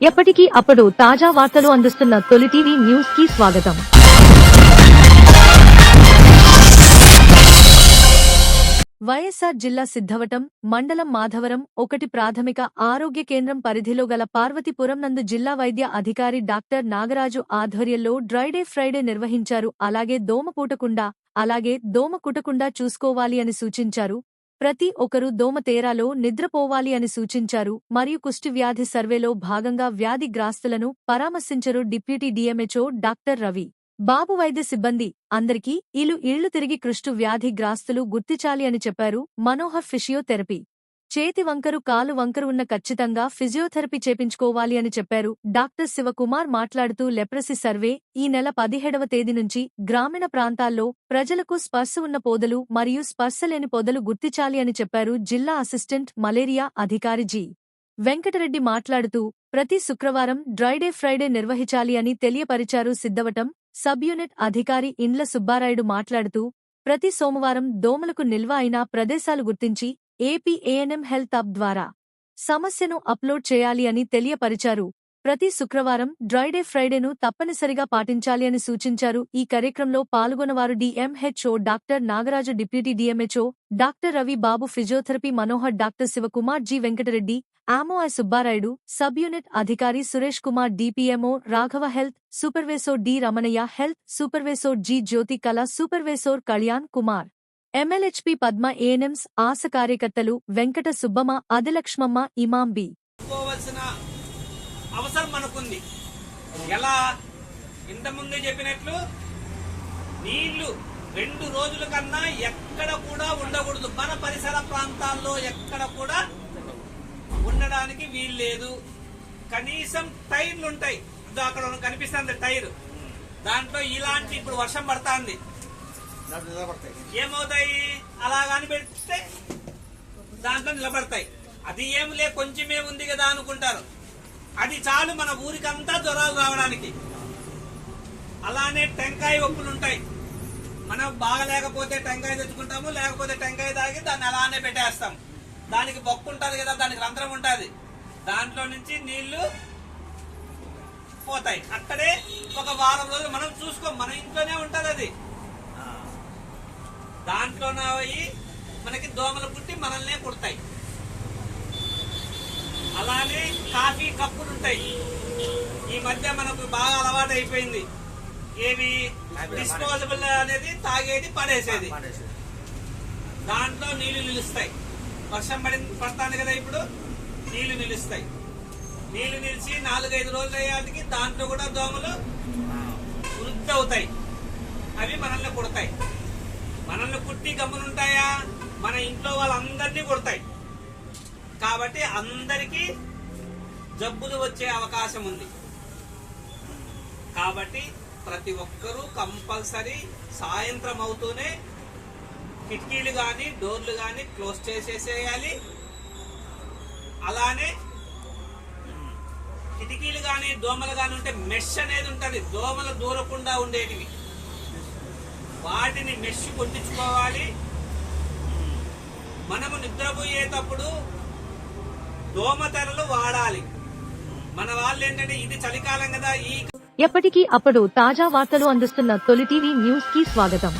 ఎప్పటికీ అప్పుడు తాజా వార్తలు అందిస్తున్న తొలి టీవీ న్యూస్కి స్వాగతం. వైఎస్ఆర్ జిల్లా సిద్ధవటం మండలం మాధవరం ఒకటి ప్రాథమిక ఆరోగ్య కేంద్రం పరిధిలో గల పార్వతీపురం నందు జిల్లా వైద్య అధికారి డాక్టర్ నాగరాజు ఆధ్వర్యంలో డ్రైడే ఫ్రైడే నిర్వహించారు. అలాగే దోమ పూటకుండా అలాగే దోమ కుటకుండా చూసుకోవాలి అని సూచించారు. ప్రతి ఒక్కరూ దోమతేరాలో నిద్రపోవాలి అని సూచించారు. మరియు కుష్టివ్యాధి సర్వేలో భాగంగా వ్యాధి గ్రాస్తులను పరామర్శించరు deputy DMHO doctor Ravi. Babu వైద్య సిబ్బంది అందరికీ ఇలు ఇళ్ళు తిరిగి కృష్టు వ్యాధి గ్రాస్తులు గుర్తించాలి అని చెప్పారు మనోహర్ ఫిషియోథెరపీ. చేతి వంకరు కాలు వంకరు ఉన్న ఖచ్చితంగా ఫిజియోథెరపీ చేపించుకోవాలి అని చెప్పారు. డాక్టర్ శివకుమార్ మాట్లాడుతూ లెప్రసీ సర్వే ఈ నెల పదిహేడవ తేదీ నుంచి గ్రామీణ ప్రాంతాల్లో ప్రజలకు స్పర్శ ఉన్న పొదలు మరియు స్పర్శ లేని పొదలు గుర్తించాలి అని చెప్పారు జిల్లా అసిస్టెంట్ మలేరియా అధికారి జి. వెంకటరెడ్డి మాట్లాడుతూ ప్రతి శుక్రవారం డ్రైడే ఫ్రైడే నిర్వహించాలి అని తెలియపరిచారు సిద్ధవటం సబ్ యూనిట్ అధికారి ఇండ్ల సుబ్బారాయుడు మాట్లాడుతూ ప్రతి సోమవారం దోమలకు నిల్వ అయిన ప్రదేశాలు గుర్తించి ఏపీ ఏఎన్ఎం హెల్త్ అప్ ద్వారా సమస్యను అప్లోడ్ చేయాలి అని తెలియపరిచారు. ప్రతి శుక్రవారం డ్రైడే ఫ్రైడేను తప్పనిసరిగా పాటించాలి అని సూచించారు. ఈ కార్యక్రమంలో పాల్గొన్నవారు DMHO doctor Nagaraju deputy DMHO doctor Ravi Babu physiotherapy Manohar doctor Sivakumar G. Venkatareddy ఆమోఐ Subbarayudu sub unit అధికారి Suresh Kumar DPMO Raghava health supervisor D. Ramanaiah health supervisor G. Jyothi Kala supervisor Kalyan Kumar. MLHP Padma ANMs Asha కార్యకర్తలు వెంకట సుబ్బమ్మ అదిలక్ష్మమ్మ ఇమాంబి అవసరం మనకుంది. ఎలా? ఇంతకుముందే చెప్పినట్లు నీళ్ళు రెండు రోజుల కన్నా ఎక్కడ కూడా ఉండకూడదు. మన పరిసర ప్రాంతాల్లో ఎక్కడ కూడా ఉండడానికి వీలు లేదు. కనీసం టైర్లు ఉంటాయి అక్కడ కనిపిస్తుంది టైర్. దాంట్లో ఇలాంటి ఇప్పుడు వర్షం పడుతుంది. ఏమవుతాయి? అలాగని పెడితే దాంట్లో నిలబడతాయి. అది ఏమిలే కొంచెమే ఉంది కదా అనుకుంటారు. అది చాలు మన ఊరికంతా జ్వరాలు రావడానికి. అలానే టెంకాయ ఒప్పులు ఉంటాయి. మనం బాగలేకపోతే టెంకాయ తెచ్చుకుంటాము లేకపోతే టెంకాయ తాగి దాన్ని అలానే పెట్టేస్తాం. దానికి బొక్కు ఉంటుంది కదా దానికి రంధ్రం ఉంటుంది. దాంట్లో నుంచి నీళ్ళు పోతాయి. అక్కడే ఒక వారం రోజులు మనం చూసుకోం. మన ఇంట్లోనే ఉంటుంది అది. దాంట్లోనే అవి మనకి దోమలు పుట్టి మనల్నే కుడతాయి అలానే కాఫీ కప్పులు ఉంటాయి ఈ మధ్య మనకు బాగా అలవాటు అయిపోయింది ఏవి డిస్పోజబుల్ అనేది తాగేది పడేసేది. దాంట్లో నీళ్ళు నిలుస్తాయి. వర్షం పడి పడతాను కదా ఇప్పుడు నీళ్ళు నిలుస్తాయి. నీళ్ళు నిలిచి నాలుగైదు రోజులు అయ్యాటికి దాంట్లో కూడా దోమలు వృద్ధి అవుతాయి అవి మనల్ని కుడతాయి మనల్ని కుట్టి గమ్మునుంటాయా? మన ఇంట్లో వాళ్ళందరినీ కొడతాయి. కాబట్టి అందరికీ జబ్బులు వచ్చే అవకాశం ఉంది. కాబట్టి ప్రతి ఒక్కరూ కంపల్సరీ సాయంత్రం అవుతూనే కిటికీలు కానీ డోర్లు కానీ క్లోజ్ చేసేసేయాలి. అలానే కిటికీలు కానీ దోమలు కానీ ఉంటే మెష్ అనేది ఉంటుంది. దోమలు దూరకుండా ఉండేటివి. వాటిని మెష్ కొట్టించుకోవాలి. మనము నిద్రపోయేటప్పుడు దోమతెరలు వాడాలి. మన వాళ్ళు ఏంటంటే ఇది చలికాలం కదా ఈ ఎప్పటికీ అప్పుడు తాజా వార్తలు అందిస్తున్న తొలి టీవీ న్యూస్కి స్వాగతం.